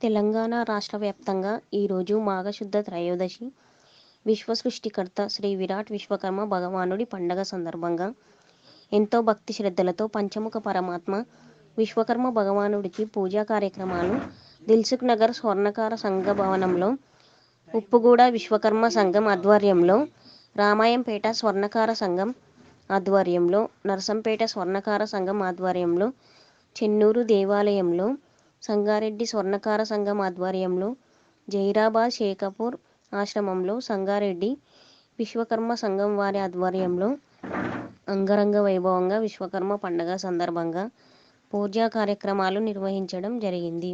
తెలంగాణ రాష్ట్ర వ్యాప్తంగా ఈరోజు మాఘశుద్ధ త్రయోదశి. విశ్వ సృష్టికర్త శ్రీ విరాట్ విశ్వకర్మ భగవానుడి పండగ సందర్భంగా ఎంతో భక్తి శ్రద్ధలతో పంచముఖ పరమాత్మ విశ్వకర్మ భగవానుడికి పూజా కార్యక్రమాలు. దిల్సుఖ్ నగర్ స్వర్ణకార సంఘ భవనంలో ఉప్పుగూడ విశ్వకర్మ సంఘం ఆధ్వర్యంలో రామాయంపేట స్వర్ణకార సంఘం ఆధ్వర్యంలో నరసంపేట స్వర్ణకార సంఘం ఆధ్వర్యంలో చెన్నూరు దేవాలయంలో సంగారెడ్డి స్వర్ణకార సంఘం ఆధ్వర్యంలో జైరాబాద్ షేఖపూర్ ఆశ్రమంలో సంగారెడ్డి విశ్వకర్మ సంఘం వారి ఆధ్వర్యంలో అంగరంగ వైభవంగా విశ్వకర్మ పండగ సందర్భంగా పూజా కార్యక్రమాలు నిర్వహించడం జరిగింది.